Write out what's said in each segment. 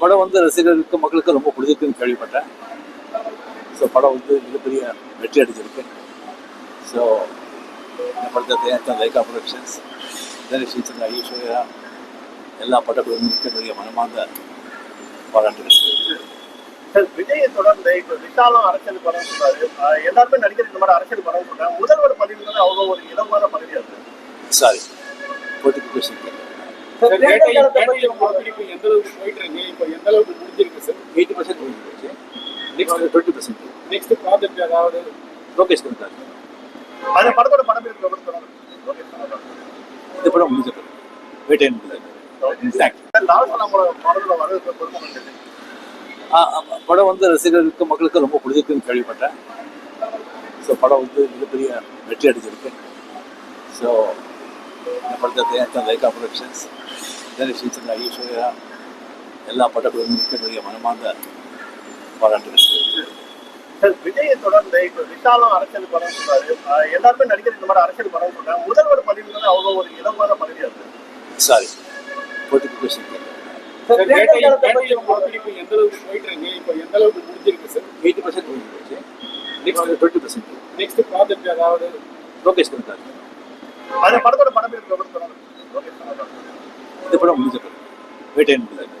படம் வந்து ரசிகர்களுக்கு மக்களுக்கு ரொம்ப பிடிச்சிருக்குன்னு கேள்விப்பட்டேன். ஸோ படம் வந்து மிகப்பெரிய வெற்றி அடைஞ்சிருக்கு. ஸோ இந்த படத்தை தயாரித்த லைகா ப்ரொடக்ஷன்ஸ் தனுஷ் சந்திரா ஈஸ்வர்யா எல்லா படக்குழுவினருக்கும் என்னுடைய மனமார்ந்த பாராட்டுகள். சார் விஜயை தொடர்ந்து இப்ப விஷாலம் அரசியல் படம் சொல்றாரு. எல்லாருமே நடிகர் இந்த மாதிரி அரசியல் படம் சொல்றாங்க. முதல்வர் பதவிங்கிறது அவ்வளோ ஒரு இலவான பதவியா இருக்கு. சாரி முடிஞ்சிருக்கு சார் எயிட்டி பர்சன்ட் முடிஞ்சு போச்சு next twenty percent next project ஏதாவது லோகேஷ் கருத்தார் அந்த படத்தோட சார் இந்த படம் முடிஞ்ச பிறகு வேட்டையன். படம் வந்து ரசிகர்களுக்கு மக்களுக்கு ரொம்ப பிடிச்சிருக்குன்னு கேள்விப்பட்டேன் ஸோ படம் வந்து மிகப்பெரிய வெற்றி அடைஞ்சிருக்கு ஸோ இந்த படத்தை தயாரித்த லைகா ப்ரொடக்ஷன்ஸ் தனுஷ் சந்திரா ஈஸ்வர்யா எல்லா படக்குழுவினருக்கும் என்னுடைய மனமார்ந்த பாராட்டுகள். சார் விஜயை தொடர்ந்து இப்ப விஷாலம் அரசியல் படம் சொல்றாரு. எல்லாருமே நடிகர் இந்த மாதிரி அரசியல் படம் சொல்றாங்க. முதல்வர் பதவிங்கிறது அவ்வளோ ஒரு இலவான பதவியா இருக்கு. சாரி கொஸ்டின் சார், எந்த அளவுக்கு போயிட்டு இருக்கு இப்போ எந்த அளவுக்கு முடிஞ்சிருக்கு சார்? எயிட்டி பர்சன்ட் முடிஞ்சு போச்சு next twenty percent next project ஏதாவது? லோகேஷ் கருத்தார் அந்த படத்தோட சார் இந்த படம் வேட்டையன் முடிஞ்சது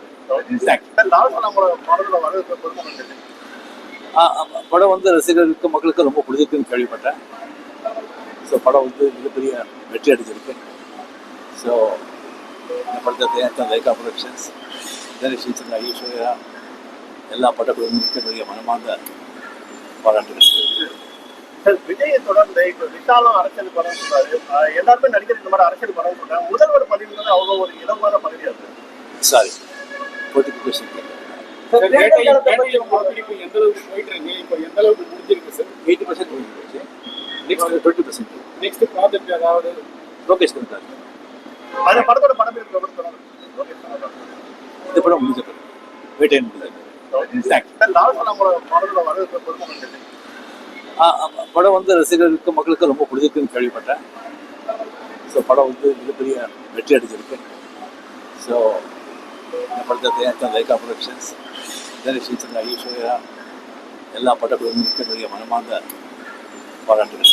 ஆமா. படம் வந்து ரசிகர்களுக்கு மக்களுக்கு ரொம்ப பிடிச்சிருக்குன்னு கேள்விப்பட்டேன். ஸோ படம் வந்து மிகப்பெரிய வெற்றி அடைஞ்சிருக்கு. ஸோ இந்த படத்தை தயாரித்த லைகா ப்ரொடக்ஷன்ஸ் தனுஷ் சந்திரா ஈஸ்வர்யா எல்லா படக்குழுவினருக்கும் என்னுடைய மனமார்ந்த பாராட்டுகள். விஜயை தொடர்ந்து இப்ப விஷாலம் அரசியல் படம் சொல்றாரு எல்லாருமே நடிகர் இந்த மாதிரி அரசியல் படம் சொல்றாங்க முதல்வர் பதவிங்கிறது அவ்வளோ ஒரு இலவான பதவியா இருக்கு. சாரி முடிஞ்சு இந்த படம் முடிஞ்ச வேட்டையன் முடிஞ்சது படம் வந்து ரசிகர்களுக்கு மக்களுக்கு ரொம்ப பிடிச்சிருக்குன்னு கேள்விப்பட்டேன். ஸோ படம் வந்து மிகப்பெரிய வெற்றி அடைஞ்சிருக்கு. ஸோ இந்த படத்தை தயாரித்த லைகா ப்ரொடக்ஷன்ஸ் தனுஷ் ஈஸ்வர்யா எல்லா படக்குழுவினருக்கும் என்னுடைய மனமார்ந்த பாராட்டுகள்.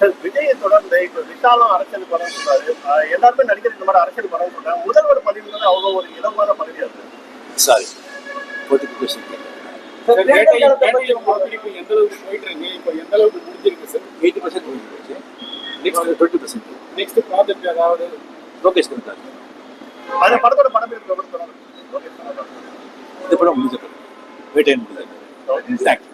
சார் விஜயை தொடர்ந்து இப்ப விஷாலம் அரசியல் படம் சொல்றாரு. எல்லாருமே நடிகர் இந்த மாதிரி அரசியல் படம் சொல்றாங்க. முதல்வர் பதவிங்கிறது அவ்வளோ ஒரு இலவான பதவியா இருக்கு. சாரி போட்டிக்கு படம் முடிஞ்ச பிறகு. வேட்டையன் முடிஞ்சது